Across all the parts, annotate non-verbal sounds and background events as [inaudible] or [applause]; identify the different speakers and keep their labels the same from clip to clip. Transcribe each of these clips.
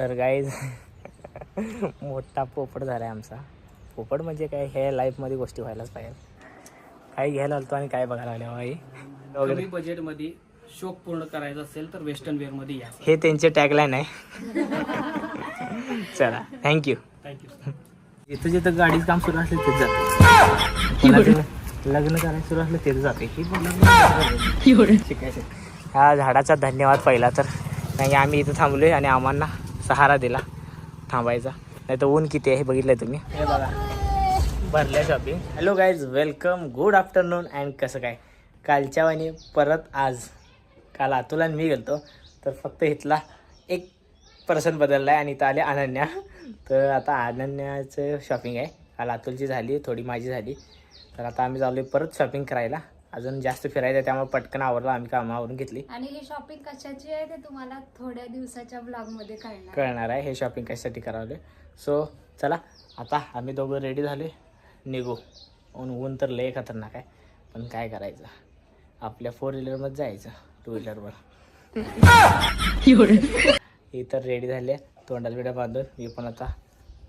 Speaker 1: तर गाईज [laughs] मोठा पोपट झाला आहे आमचा. पोपट म्हणजे काय? हे लाईफमध्ये गोष्टी व्हायलाच पाहिजे काही घ्यायला आलतो आणि काय बघायला आले बाई वगैरे
Speaker 2: कमी बजेटमध्ये शोक पूर्ण करायचा असेल तर वेस्टर्न वेअरमध्ये या.
Speaker 1: हे त्यांचे टॅगलाईन आहे. चला थँक्यू
Speaker 2: थँक्यू
Speaker 1: जिथं जिथं गाडीचं काम सुरू असलं तेच जाते. कोणाचं लग्न करायचं सुरू असलं तेच जाते. ही पण लग्न शिकायचं. ह्या झाडाचा धन्यवाद पहिला तर. नाही आम्ही इथं थांबलोय आणि आम्हाला सहारा दिला थांबायचा. नाही तर ऊन किती आहे बघितलंय तुम्ही. हे बघा. भरल्या shopping hello guys welcome good afternoon and कसं काय? कालच्या वाणी परत आज. काल अतुल आणि मी गेलतो. तर फक्त इथला एक पर्सन बदलला आहे आणि इथं आले अनन्या. तर आता अनन्याचं शॉपिंग आहे. काल अतुलची झाली थोडी माझी झाली. तर आता आम्ही चाललो परत शॉपिंग करायला. अजून जास्त फिरायचं आहे त्यामुळे पटकन आवरलं आम्ही कामावरून घेतली.
Speaker 3: आणि ही शॉपिंग कशाची आहे ते तुम्हाला थोड्या दिवसाच्या ब्लॉगमध्ये कळणार.
Speaker 1: कळणार आहे हे शॉपिंग कशासाठी करावले सो चला आता आम्ही दोघं रेडी झाले. निघू. ऊन ऊन तर लय खतरनाक आहे पण काय करायचं? आपल्या फोर व्हीलरमध्ये जायचं टू व्हीलरवर ही तर रेडी झाली आहे तोंडाला बिड्या बांधून. मी पण आता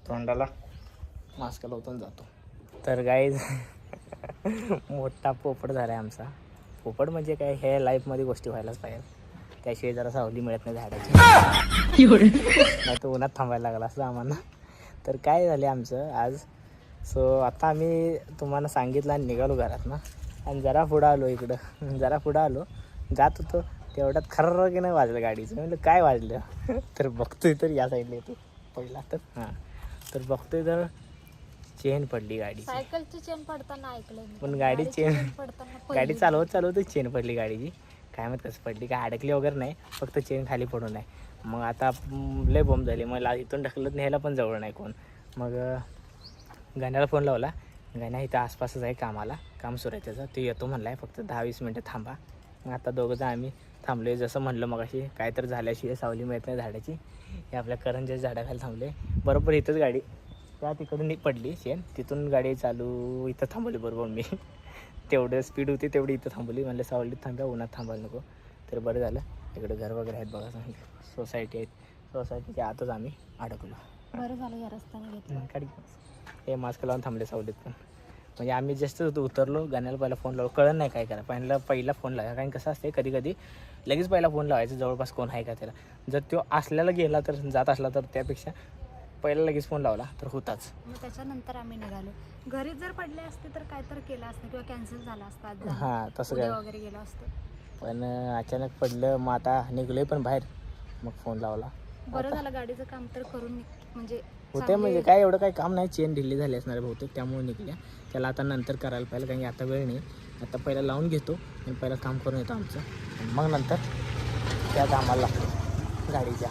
Speaker 1: तोंडाला मास्क लावून जातो. तर गाईज मोठा पोपट झाला आहे आमचा. पोपट म्हणजे काय? हे लाईफमध्ये गोष्टी व्हायलाच पाहिजे त्याशिवाय जरा सावली मिळत नाही झाडाची. नाही तर उन्हात थांबायला लागला असं आम्हाला. तर काय झाले आमचं? आज सो आता आम्ही तुम्हाला सांगितलं आणि निघालो घरात ना. आणि जरा पुढं आलो इकडं. जरा पुढं आलो. जात होतो. तेवढ्यात खरं की नाही वाजलं गाडीचं. म्हणलं काय वाजलं? तर बघतोय तर या साईडला येतो. पहिला तर हां. तर बघतोय तर चेन पडली गाडी
Speaker 3: सायकलची चेन पडताना ऐकलंय मी.
Speaker 1: पण गाडी चेन
Speaker 3: पडताना
Speaker 1: गाडी
Speaker 3: पहिली.
Speaker 1: चालवत चालवतच चेन पडली गाडीची. काय माहीत कसं पडली. काय अडकली वगैरे नाही. फक्त चेन खाली पडून आहे. मग आता म, लय बॉम्ब झाली. मग ला- इथून ढकलत न्यायला पण जवळ नाही कोण. मग अं, गाण्याला फोन लावला. गाण्या इथं आसपासच आहे कामाला. काम सुरू आहे त्याचं. ते येतो म्हणला आहे फक्त दहा वीस मिनटं थांबा. मग आता दोघंजण आम्ही थांबलोय. जसं म्हणलं मग अशी काय तर झाल्याशिवाय सावली मिळत नाही झाडाची. हे आपल्या करंजाच्या झाडाखाली थांबले बरोबर इथंच गाडी. त्या तिकडून पडली चेन तिथून गाडी चालू इथं थांबवली बरोबर मी. [laughs] तेवढं स्पीड होती तेवढी इथं थांबवली. म्हणलं सावलीत थांबा उन्हात थांबायला नको. तर बरं झालं. इकडे घर वगैरे आहेत बघा सोसायटी आहेत. सोसायटीच्या आतच आम्ही अडकलो.
Speaker 3: बरं झालं या रस्त्याने घेतलं.
Speaker 1: हं, काढ की. हे मास्क लावून थांबले सावलीत पण. म्हणजे आम्ही जस्ट उतरलो गाण्याला पहिला फोन लावलो. कळलं नाही काय करा पहिला पहिला फोन लावा कारण कसं असते कधी कधी लगेच पहिला फोन लावायचा. जवळपास कोण आहे का त्याला. जर तो असल्याला गेला तर जात असला तर त्यापेक्षा पहिला लगेच फोन लावला तर होताच.
Speaker 3: मग त्याच्यानंतर आम्ही निघालो. घरी जर पडले असते तर काय तर केलं असतं किंवा कॅन्सल झालं असतं आज जाणं.
Speaker 1: हां तसं
Speaker 3: उद्या
Speaker 1: काय.
Speaker 3: वगैरे गेलो असतो.
Speaker 1: पण अचानक पडलं मग आता निघलोय पण बाहेर मग फोन लावला.
Speaker 3: बरं झालं गाडीचं काम तर करून निघ- म्हणजे
Speaker 1: होते
Speaker 3: चांगली-
Speaker 1: म्हणजे काय एवढं काही काम नाही चेन ढिल्ली झाली असणार आहे बहुतेक त्यामुळे निघल्या. त्याला आता नंतर करायला पाहिजे कारण की आता वेळ नाही. आता पहिला लावून घेतो आणि पहिला काम करून येतो आमचं. आणि मग नंतर त्या कामाला लागतो गाडीच्या.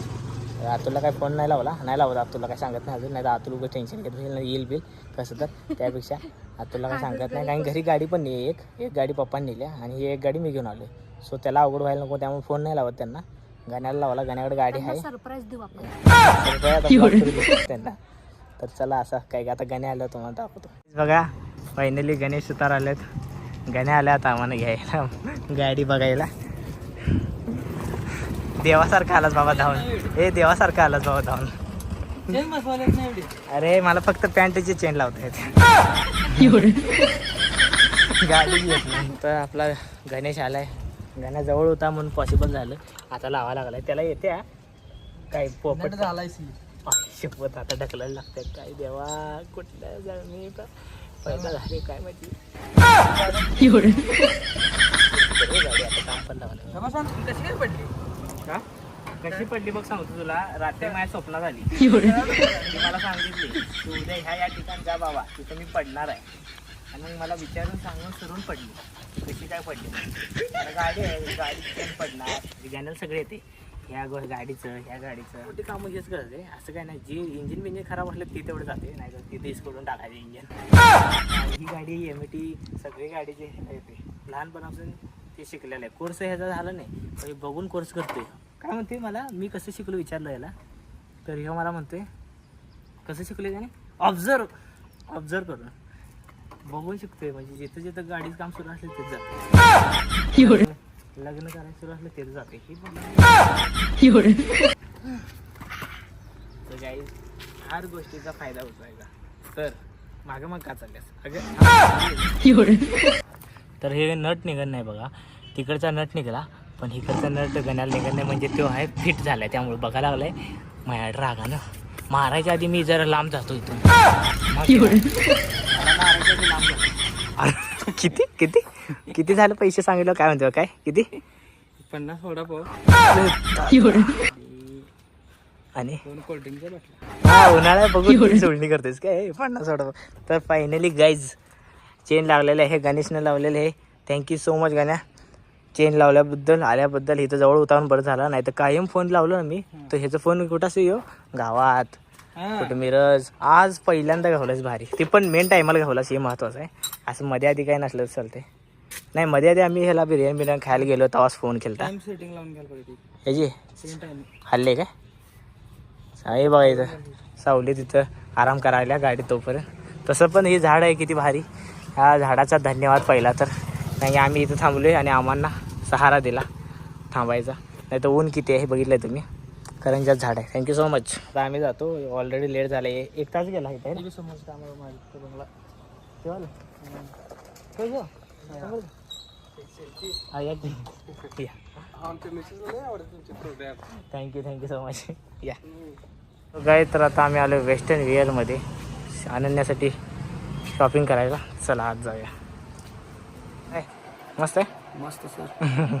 Speaker 1: अतुलला काय फोन नाही लावला. नाही लावला अतुलला काय सांगत नाही अजून. नाही तर अतुल उगं टेन्शन घेत नाही येईल बिल. कसं तर त्यापेक्षा अतुलला काय सांगत नाही. कारण घरी गाडी पण नाही एक. एक गाडी पप्पांनी नेल्या आणि ही एक गाडी मी घेऊन आलो सो त्याला अवघड व्हायला नको. त्यामुळे फोन नाही लावत त्यांना. गाण्याला लावला. गाण्याकडे गाडी आहे.
Speaker 3: त्यांना सरप्राईज देऊ आपण.
Speaker 1: तर चला असं काय आता गणे आलं तुम्हाला दाखवतो. बघा फायनली गणेश सुतार आलेत. गणे आले आता आम्हाला घ्यायला. गाडी बघायला. देवासारखा आलाच बाबा धावून. हे देवासारखा आलाच बाबा धावून. अरे मला फक्त पॅन्टची चेन लावता येते. गाडी येत नाही. तर आपला गणेश आलाय. गण्या जवळ होता म्हणून पॉसिबल झालं. आता लावा लागलाय. त्याला येते हा. काय पोपट
Speaker 2: झालाय
Speaker 1: शपथ आता ढकलायला लागतंय काय देवा कुठल्या तर पैदा झाले काय माहिती? चलो गाडी आता काम पण लावलं
Speaker 2: कशी काय पडली.
Speaker 1: का? कशी पडली बघ सांगतो तुला. रात्री माझ्या स्वप्नात आली. [laughs] ती मला सांगितली तू उद्या ह्या या ठिकाणी जा बाबा तिथं मी पडणार आहे. आणि मग मला विचारून सांगून सरून पडली. कशी काय पडली? आता गाडी आहे गाडी पडणार. विज्ञानाला सगळे येते. ह्या गो गाडीचं ह्या गाडीचं. मोठी कामं हेच करते. असं काय नाही. जे इंजिन बिंजिन खराब असलं ते तेवढं जाते. नाही तर तिथे करून टाकायचे इंजिन ही गाडी एम टी सगळी गाडीचे येते लहानपणापासून ते शिकलेलं आहे. कोर्स ह्याचा झाला नाही पण हे बघून कोर्स करतोय. काय म्हणते मला? मी कसं शिकलो विचारलं याला. तर ह्यो मला म्हणतोय कसं शिकले त्याने ऑब्झर्व ऑब्झर्व करून बघून शिकतोय म्हणजे जिथं जिथं गाडीचं काम सुरू असलं तेच जाते लग्न करायचं सुरू असलं तेच जाते ही पण गाईज हर गोष्टीचा फायदा होतो आहे का? तर मागं मग का चालल्यास? अगं तर हे नट निघत नाही बघा. तिकडचा नट निघाला. पण इकडचा नट गण्याला निघत नाही म्हणजे तो आहे फिट झालाय त्यामुळे बघायला लागलाय. माझ्या रागानं. मारायच्या आधी मी जरा लांब जातो इथून. मारायच्या आधी लांब जातो. किती? किती? किती झालं पैसे सांगितलं? काय म्हणतो? काय? किती?
Speaker 2: पन्नास सोडा पाव
Speaker 1: आणि? हा उन्हाळ्यात बघून सोडणी करतेस काय? पन्नास सोडा तर फायनली गाईज चेन लागलेलं आहे गणेशनं लावलेलं आहे. थँक्यू सो मच गण्या. चेन लावल्याबद्दल आल्याबद्दल इथं जवळ उतारून बरं झाला. नाही तर कायम फोन लावलो ना मी तर ह्याचा फोन कुठं असतो यो? गावात. कुठं मिरज. आज पहिल्यांदा घावलास भारी. ते पण मेन टायमाला घावलास हे महत्वाचं आहे. असं मध्ये आधी काही नसलं तर चालते नाही मध्ये आधी आम्ही ह्याला बिर्याणी बिर्याणी खायला गेलो तेव्हाच फोन केला
Speaker 2: सेटिंग लावून
Speaker 1: ह्याची हल्ले काय? आहे बघा इथं. सावली तिथं आराम करायला गाडी तोपर्यंत. तसं पण हे झाड आहे किती भारी. ह्या झाडाचा धन्यवाद पहिला तर. नाही आम्ही इथं थांबलोय आणि आम्हाला सहारा दिला थांबायचा. नाही तर ऊन किती आहे बघितलं तुम्ही. करंजात झाड आहे. थँक्यू सो मच आता आम्ही जातो. ऑलरेडी लेट झालं आहे एक तास गेला इथे
Speaker 2: ठीक आहे समज आम्हाला माहिती बंगला
Speaker 1: केव्हा या की. या
Speaker 2: आमच्या मिसेस नाही आवडत तुमचे product
Speaker 1: thank you thank you so much या. काय तर आता आम्ही आलो वेस्टर्न वेअरमध्ये अनन्यासाठी शॉपिंग करायला. चला आज जाऊया. मस्त आहे?
Speaker 2: मस्त सर. [laughs]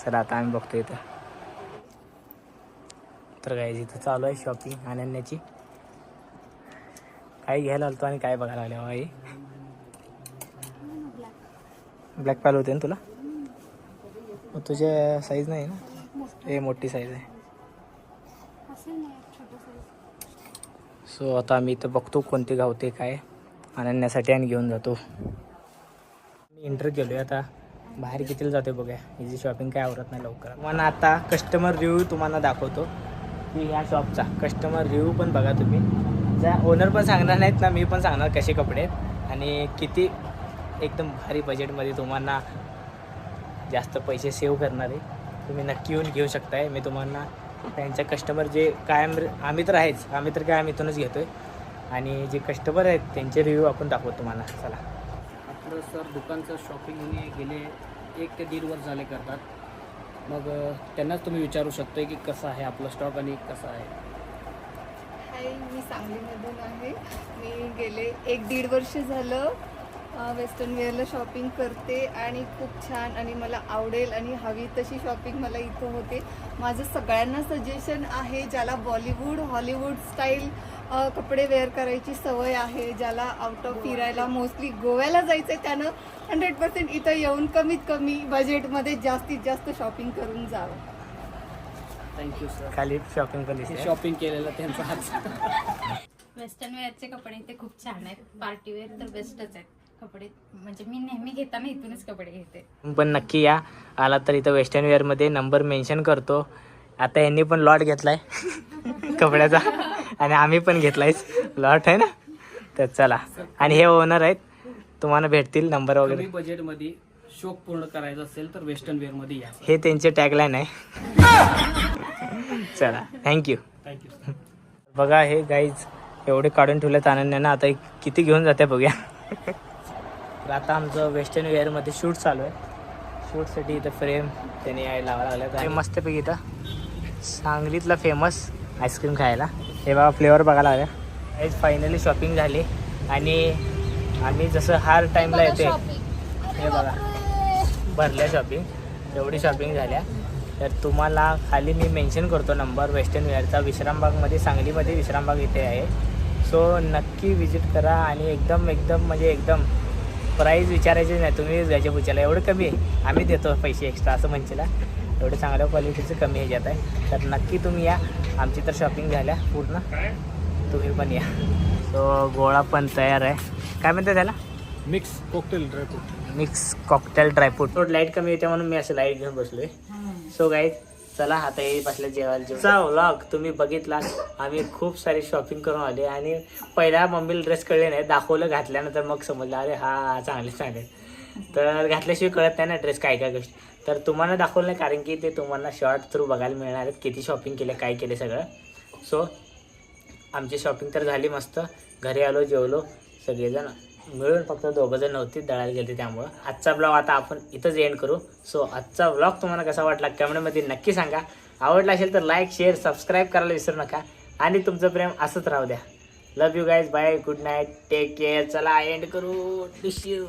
Speaker 1: चला आता आम्ही बघतो इथं. तर काय इथं चालू आहे शॉपिंग अनन्याची. काय घ्यायला आलतो आणि काय बघायला आले बाई ब्लॅक पाहिलं होते ना तुला? मग तुझ्या साईज नाही ना? हे मोठी साईज आहे. सो आता आम्ही इथं बघतो कोणते गावते काय. आणण्यासाठी आणि घेऊन जातो. मी इंटर केलो आता. बाहेर कितीला जातो आहे बघा हिची शॉपिंग काय आवरत नाही लवकर. मग आता कस्टमर रिव्ह्यू तुम्हाला दाखवतो. की ह्या शॉपचा कस्टमर रिव्ह्यू पण बघा तुम्ही. ज्या ओनर पण सांगणार नाहीत ना मी पण सांगणार कसे कपडे आहेत. आणि किती एकदम भारी बजेटमध्ये तुम्हाला जास्त पैसे सेव्ह करणार आहे. तुम्ही नक्की येऊन घेऊ शकताय. मी तुम्हाला त्यांच्या कस्टमर जे कायम आम्ही तर आहेच. आम्ही तर काय आम्ही इथूनच घेतोय. आणि जे कस्टमर आहेत त्यांचे रिव्ह्यू आपण दाखवतो तुम्हाला. चला.
Speaker 2: आपलं सर दुकानचं शॉपिंग मी गेले एक ते दीड वर्ष झाले करतात. मग त्यांनाच तुम्ही विचारू शकता की कसं आहे आपलं स्टॉक आणि कसं आहे?
Speaker 4: हाय मी सांगलीमधून आहे. मी गेले एक दीड वर्ष झालं वेस्टर्न वेअरला शॉपिंग करते आणि खूप छान आणि मला आवडेल आणि हवी तशी शॉपिंग मला इथं होते. माझं सगळ्यांना सजेशन आहे ज्याला बॉलिवूड हॉलिवूड स्टाईल कपडे वेअर करायची सवय आहे ज्याला आउट ऑफ फिरायला मोस्टली गोव्याला जायचं आहे त्यानं हंड्रेड पर्सेंट इथं येऊन कमीत कमी बजेटमध्ये जास्तीत जास्त शॉपिंग करून जावं.
Speaker 2: थँक्यू सर
Speaker 1: खाली शॉपिंग पण
Speaker 2: शॉपिंग केलेलं त्यांचा हात.
Speaker 3: वेस्टर्न वेअरचे कपडे इथे खूप छान आहेत. पार्टी वेअर तर बेस्टच आहेत. कपडे म्हणजे मी नेहमी घेताना इथूनच कपडे घेते.
Speaker 1: पण नक्की या. आला तर इथं वेस्टर्न वेअरमध्ये नंबर मेन्शन करतो. आता यांनी पण लॉट घेतलाय. [laughs] कपड्याचा. आणि आम्ही पण घेतलायच लॉट आहे ना? तर चला. आणि हे ओनर आहेत. तुम्हाला भेटतील नंबर वगैरे.
Speaker 2: बजेटमध्ये शोक पूर्ण करायचा असेल तर वेस्टर्न वेअरमध्ये या.
Speaker 1: हे त्यांचे टॅगलाईन आहे. चला. थँक्यू
Speaker 2: थँक्यू
Speaker 1: बघा हे गाईज एवढे काढून ठेवलेत आनंदानं आता किती घेऊन जाते बघूया. तर आता आमचं वेस्टर्न वेअरमध्ये शूट चालू आहे. शूटसाठी इथं फ्रेम त्यांनी यायला लावायला लागल्यात. आणि मस्तपैकी इथं सांगलीतला फेमस आईस्क्रीम खायला. हे बघा फ्लेवर बघायला लागल्या हेच फायनली शॉपिंग झाली. आणि आम्ही जसं हार टाईमला येते हे बघा. भरल्या शॉपिंग एवढी शॉपिंग झाल्या. तर तुम्हाला खाली मी मेन्शन करतो नंबर वेस्टर्न वेअरचा विश्रामबागमध्ये सांगलीमध्ये विश्रामबाग इथे आहे. सो नक्की विजिट करा आणि एकदम एकदम म्हणजे एकदम प्राईस विचारायची नाही. तुम्ही याच्या पुचायला एवढं कमी आहे. आम्ही देतो पैसे एक्स्ट्रा असं म्हणशीला एवढं चांगल्या क्वालिटीचं कमी ह्याच्यात आहे. तर नक्की तुम्ही या. आमची तर शॉपिंग झाल्या पूर्ण. तुम्ही पण या. सो गोळा पण तयार आहे. काय म्हणते त्याला?
Speaker 2: Mix cocktail dry fruit
Speaker 1: mix cocktail dry fruit थोडं लाइट कमी येते म्हणून मी असं लाइट घेऊन बसलोय. सो गाईज चला आता हे बसल्या जेवायला व्लॉग तुम्ही बघितला. आम्ही खूप सारी शॉपिंग करून आले आणि पहिला मम्मीला ड्रेस कळले नाही. दाखवलं घातल्यानंतर मग समजलं अरे हा चांगले चांगले. तर घातल्याशिवाय कळत नाही ना ड्रेस काय काय गोष्टी. तर तुम्हाला दाखवलं नाही कारण की ते तुम्हाला शॉर्ट थ्रू बघायला मिळणार आहेत. किती शॉपिंग केलं काय केले सगळं. सो आमची शॉपिंग तर झाली मस्त. घरी आलो जेवलो. सगळेजण मिळून फक्त दोघं जण दळायला गेले त्यामुळं. आजचा ब्लॉग आता आपण इथंच एंड करू. सो आजचा ब्लॉग तुम्हाला कसा वाटला कमेंटमध्ये नक्की सांगा. आवडला असेल तर लाईक शेअर सबस्क्राईब करायला विसरू नका. आणि तुमचं प्रेम असंच राहू द्या. Love you guys bye good night take care चला एंड करू. डिश यू